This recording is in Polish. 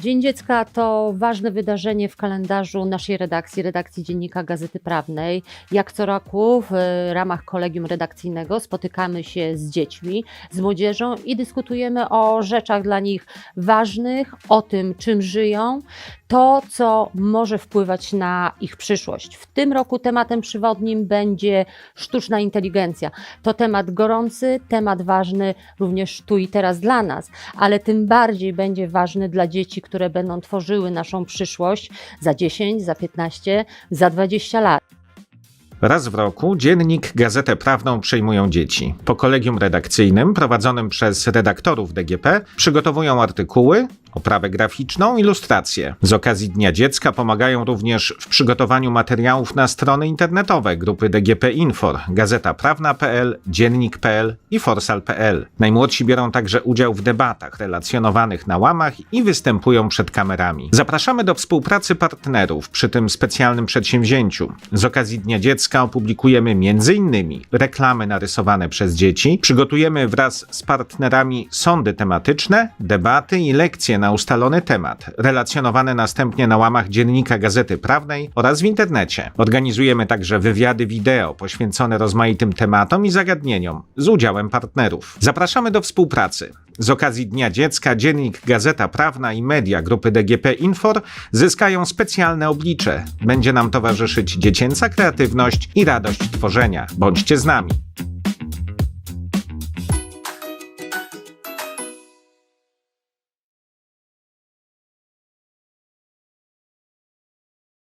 Dzień Dziecka to ważne wydarzenie w kalendarzu naszej redakcji, redakcji Dziennika Gazety Prawnej. Jak co roku w e, ramach kolegium redakcyjnego spotykamy się z dziećmi, z młodzieżą i dyskutujemy o rzeczach dla nich ważnych, o tym, czym żyją, to, co może wpływać na ich przyszłość. W tym roku tematem przewodnim będzie sztuczna inteligencja. To temat gorący, temat ważny również tu i teraz dla nas, ale tym bardziej będzie ważny dla dzieci, które będą tworzyły naszą przyszłość za 10, za 15, za 20 lat. Raz w roku dziennik Gazetę Prawną przejmują dzieci. Po kolegium redakcyjnym prowadzonym przez redaktorów DGP przygotowują artykuły, oprawę graficzną, ilustracje. Z okazji Dnia Dziecka pomagają również w przygotowaniu materiałów na strony internetowe grupy DGP Infor, Gazeta Prawna.pl, Dziennik.pl i Forsal.pl. Najmłodsi biorą także udział w debatach relacjonowanych na łamach i występują przed kamerami. Zapraszamy do współpracy partnerów przy tym specjalnym przedsięwzięciu. Z okazji Dnia Dziecka opublikujemy m.in. reklamy narysowane przez dzieci, przygotujemy wraz z partnerami sądy tematyczne, debaty i lekcje na ustalony temat, relacjonowane następnie na łamach dziennika Gazety Prawnej oraz w internecie. Organizujemy także wywiady wideo poświęcone rozmaitym tematom i zagadnieniom z udziałem partnerów. Zapraszamy do współpracy. Z okazji Dnia Dziecka dziennik Gazeta Prawna i media grupy DGP Infor zyskają specjalne oblicze. Będzie nam towarzyszyć dziecięca kreatywność i radość tworzenia. Bądźcie z nami.